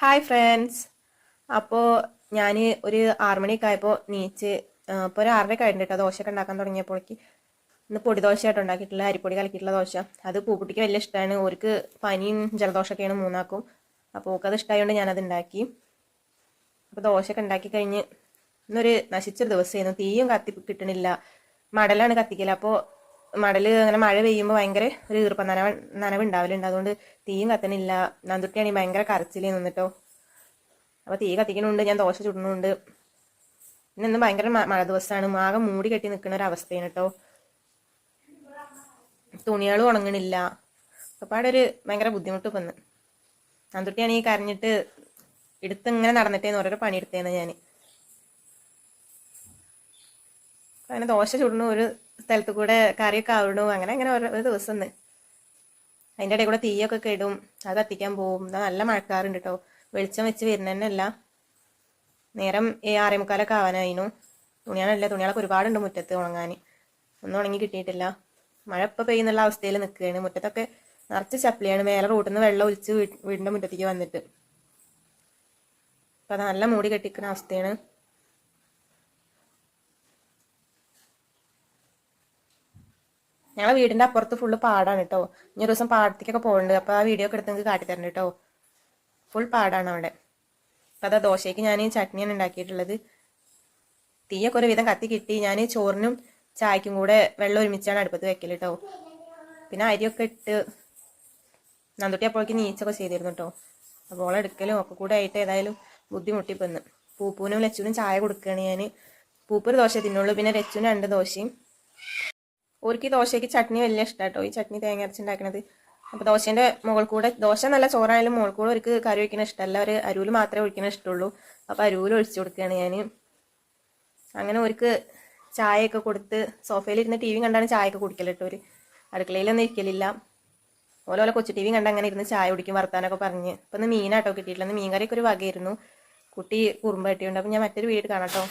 Hi friends അപ്പോൾ ഞാൻ ഒരു ആറുമണിയൊക്കെ ആയപ്പോൾ നീച്ച് ഇപ്പോൾ ഒരു ആറരയൊക്കെ ആയിട്ടുണ്ട് കേട്ടോ ദോശയൊക്കെ ഉണ്ടാക്കാൻ തുടങ്ങിയപ്പോഴേക്ക്. ഇന്ന് പൊടി ദോശയായിട്ട് ഉണ്ടാക്കിയിട്ടുള്ള അരിപ്പൊടി കലക്കിയിട്ടുള്ള ദോശ. അത് പൂക്കുട്ടിക്ക് വലിയ ഇഷ്ടമാണ് ഓർക്ക് പനിയും ജലദോഷമൊക്കെയാണ് മൂന്നാക്കും. അപ്പോൾ ഓക്കത് ഇഷ്ടമായതുകൊണ്ട് ഞാനത് ഉണ്ടാക്കി അപ്പോൾ ദോശയൊക്കെ ഉണ്ടാക്കി കഴിഞ്ഞ് ഇന്നൊരു നശിച്ചൊരു ദിവസമായിരുന്നു തീയും കത്തി കിട്ടണില്ല. മടലാണ് കത്തിക്കൽ അപ്പോൾ മടൽ അങ്ങനെ മഴ പെയ്യുമ്പോൾ ഭയങ്കര ഒരു ഈർപ്പം നനവ് നനവ് ഉണ്ടാവലുണ്ട് അതുകൊണ്ട് തീയും കത്തണില്ല. നന്തുട്ടിയാണെങ്കിൽ ഭയങ്കര കരച്ചിൽ നിന്നിട്ടോ. അപ്പോൾ തീ കത്തിക്കണുണ്ട് ഞാൻ ദോശ ചുടണുണ്ട്. ഇന്ന് ഭയങ്കര മഴ ദിവസമാണ് ആകെ മൂടി കെട്ടി നിൽക്കുന്ന ഒരു അവസ്ഥയാണ് കേട്ടോ തുണികളും ഉണങ്ങണില്ല. അപ്പാടെ ഭയങ്കര ബുദ്ധിമുട്ട് വന്ന് നന്ദുട്ടിയാണെങ്കിൽ കരഞ്ഞിട്ട് എടുത്ത് ഇങ്ങനെ നടന്നിട്ടേന്ന് ഓരോരോ പണിയെടുത്തേന്ന് ഞാൻ അങ്ങനെ ദോശ ചുടണു ഒരു സ്ഥലത്ത് കൂടെ കറിയൊക്കെ ആവണു. അങ്ങനെ അങ്ങനെ ഒരു ദിവസം അതിന്റെ ഇടയിൽ കൂടെ തീയൊക്കെ കെടും അത് കത്തിക്കാൻ പോകും നല്ല മഴക്കാറുണ്ട് കേട്ടോ വെളിച്ചം വെച്ച് വരുന്നതന്നെയല്ല. നേരം ഈ ആറേ മുക്കാലൊക്കെ ആവാനായിരുന്നു തുണിയാണല്ല തുണികളൊക്കെ ഒരുപാടുണ്ട് മുറ്റത്ത് ഉണങ്ങാൻ ഒന്നും ഉണങ്ങി കിട്ടിയിട്ടില്ല. മഴ ഇപ്പോൾ പെയ്യുന്നുള്ള അവസ്ഥയിൽ നിൽക്കുകയാണ്. മുറ്റത്തൊക്കെ നിറച്ച് ചപ്പിളിയാണ്. മേലെ റൂട്ടിൽ നിന്ന് വെള്ളം ഒലിച്ച് വീടിന്റെ മുറ്റത്തേക്ക് വന്നിട്ട്. അപ്പം നല്ല മൂടി കെട്ടിക്കുന്ന അവസ്ഥയാണ്. ഞങ്ങളെ വീടിന്റെ അപ്പുറത്ത് ഫുള്ള് പാടാണ് കേട്ടോ ഇനി ഒരു ദിവസം പാടത്തേക്കൊക്കെ പോകുന്നുണ്ട് അപ്പോൾ ആ വീഡിയോ ഒക്കെ എടുത്ത് നിങ്ങൾക്ക് കാട്ടിത്തരണം കേട്ടോ ഫുൾ പാടാണ് അവിടെ. അപ്പം അതാ ദോശയ്ക്ക് ഞാൻ ചട്നിയാണ് ഉണ്ടാക്കിയിട്ടുള്ളത്. തീയൊക്കെ ഒരു വിധം കത്തി കിട്ടി. ഞാൻ ചോറിനും ചായക്കും കൂടെ വെള്ളം ഒരുമിച്ചാണ് അടുപ്പത്ത് വെക്കൽ കേട്ടോ പിന്നെ അരിയൊക്കെ ഇട്ട് നന്ദുട്ടി അപ്പോഴേക്ക് നീച്ചൊക്കെ ചെയ്തിരുന്നു കേട്ടോ അപ്പോൾ എടുക്കലും ഒക്കെ കൂടെ ആയിട്ട് ഏതായാലും ബുദ്ധിമുട്ടിപ്പോന്ന് പൂപ്പൂനും ലച്ചുവിനും ചായ കൊടുക്കുകയാണ് ഞാൻ പൂപ്പൊരു ദോശ തിന്നുള്ളൂ. പിന്നെ ലച്ചുവിന് രണ്ട് ദോശയും. ഓർക്ക് ഈ ദോശയ്ക്ക് ചട്നി വലിയ ഇഷ്ടാട്ടോ. ഈ ചട്നി തേങ്ങ അരച്ചുണ്ടാക്കണത്. അപ്പോൾ ദോശേന്റെ മുകൾ കൂടെ ദോശ നല്ല ചോറായാലും മുകൾ കൂടെ അവർക്ക് കറി ഒഴിക്കണ ഇഷ്ടമല്ല അവർ അരൂൽ മാത്രമേ ഒഴിക്കണ ഇഷ്ടമുള്ളൂ അപ്പോൾ അരൂൽ ഒഴിച്ചു കൊടുക്കുകയാണ് ഞാൻ അങ്ങനെ അവർക്ക് ചായയൊക്കെ കൊടുത്ത് സോഫയിലിരുന്ന് ടി വി കണ്ടാണ് ചായയൊക്കെ കുടിക്കൽ കേട്ടോ ഒരു അടുക്കളയിലൊന്നും ഇരിക്കലില്ല. ഓല ഓല കൊച്ചു ടി വി കണ്ട് അങ്ങനെ ഇരുന്ന് ചായ കുടിക്കും വർത്താനൊക്കെ പറഞ്ഞ്. ഇപ്പം ഒന്ന് മീനാട്ടോ കിട്ടിയിട്ടില്ല മീൻകറിയൊക്കെ മീൻ കറിയൊക്കെ ഒരു വകയായിരുന്നു. കുട്ടി കുറുമ്പ് കെട്ടിയുണ്ട് അപ്പം ഞാൻ മറ്റൊരു വീട് കാണാട്ടോ.